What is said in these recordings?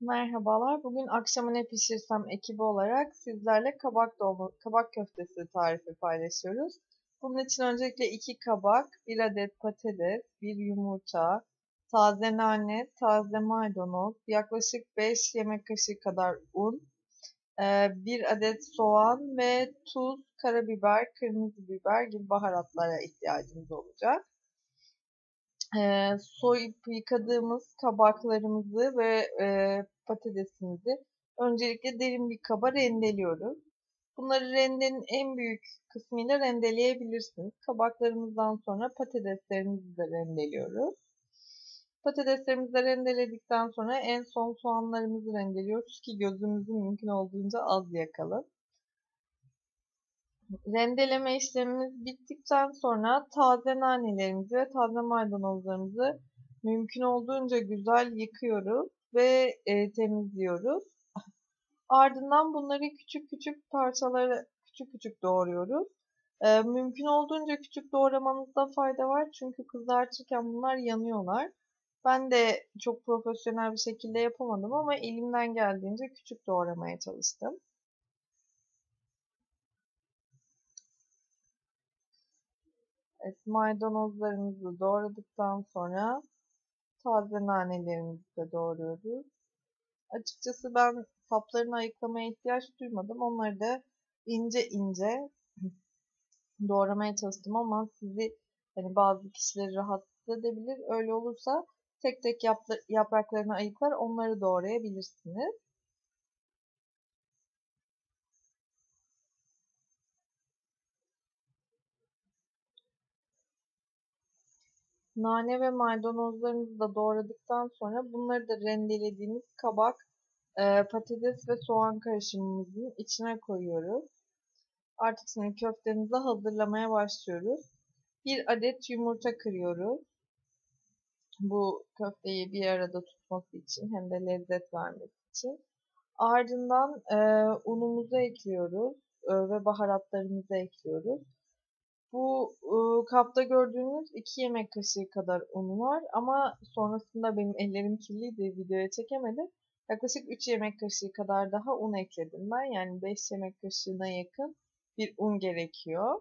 Merhabalar. Bugün akşama ne pişirsem ekibi olarak sizlerle kabak dolma, kabak köftesi tarifi paylaşıyoruz. Bunun için öncelikle 2 kabak, 1 adet patates, 1 yumurta, taze nane, taze maydanoz, yaklaşık 5 yemek kaşığı kadar un, 1 adet soğan ve tuz, karabiber, kırmızı biber gibi baharatlara ihtiyacımız olacak e, soyup yıkadığımız kabaklarımızı ve e, patatesimizi öncelikle derin bir kaba rendeliyoruz. Bunları rendenin en büyük kısmıyla rendeleyebilirsiniz. Kabaklarımızdan sonra patateslerimizi de rendeliyoruz. Patateslerimizi de rendeledikten sonra en son soğanlarımızı rendeliyoruz ki gözümüzü mümkün olduğunca az yakalım. Rendeleme işlemimiz bittikten sonra taze nanelerimizi ve taze maydanozlarımızı mümkün olduğunca güzel yıkıyoruz ve e, temizliyoruz. Ardından bunları küçük küçük parçalara küçük küçük doğruyoruz. E, mümkün olduğunca küçük doğramanızda fayda var çünkü kızartırken bunlar yanıyorlar. Ben de çok profesyonel bir şekilde yapamadım ama elimden geldiğince küçük doğramaya çalıştım. Evet, maydanozlarımızı doğradıktan sonra taze nanelerimizi de doğruyoruz. Açıkçası ben saplarını ayıklamaya ihtiyaç duymadım. Onları da ince ince doğramaya çalıştım ama sizi hani bazı kişileri rahatsız edebilir. Öyle olursa tek tek yapraklarını ayıklar onları doğrayabilirsiniz. Nane ve maydanozlarımızı da doğradıktan sonra bunları da rendelediğimiz kabak, e, patates ve soğan karışımımızın içine koyuyoruz. Artık şimdi köftemizi hazırlamaya başlıyoruz. Bir adet yumurta kırıyoruz. Bu köfteyi bir arada tutması için hem de lezzet vermesi için. Ardından e, unumuzu ekliyoruz e, ve baharatlarımızı ekliyoruz. Bu ıı, kapta gördüğünüz 2 yemek kaşığı kadar un var ama sonrasında benim ellerim kirliydi videoya çekemedim. Yaklaşık 3 yemek kaşığı kadar daha un ekledim ben. Yani 5 yemek kaşığına yakın bir un gerekiyor.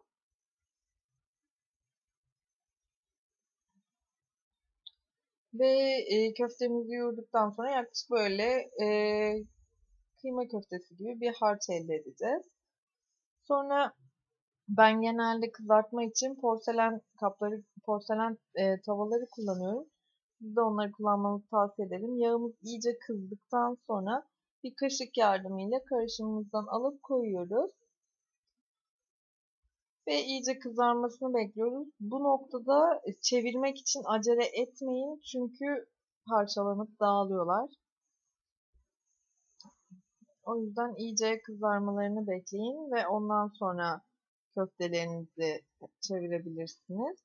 Ve e, köftemizi yoğurduktan sonra yaklaşık böyle e, kıyma köftesi gibi bir harç elde edeceğiz. Sonra ben genelde kızartma için porselen kapları, porselen e, tavaları kullanıyorum. Siz de onları kullanmanızı tavsiye ederim. Yağımız iyice kızdıktan sonra bir kaşık yardımıyla karışımımızdan alıp koyuyoruz. Ve iyice kızarmasını bekliyoruz. Bu noktada çevirmek için acele etmeyin. Çünkü parçalanıp dağılıyorlar. O yüzden iyice kızarmalarını bekleyin ve ondan sonra köftelerinizi çevirebilirsiniz.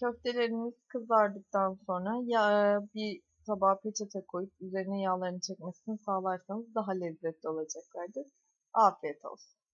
Köfteleriniz kızardıktan sonra ya bir tabağa peçete koyup üzerine yağlarını çekmesini sağlarsanız daha lezzetli olacaklardır. Afiyet olsun.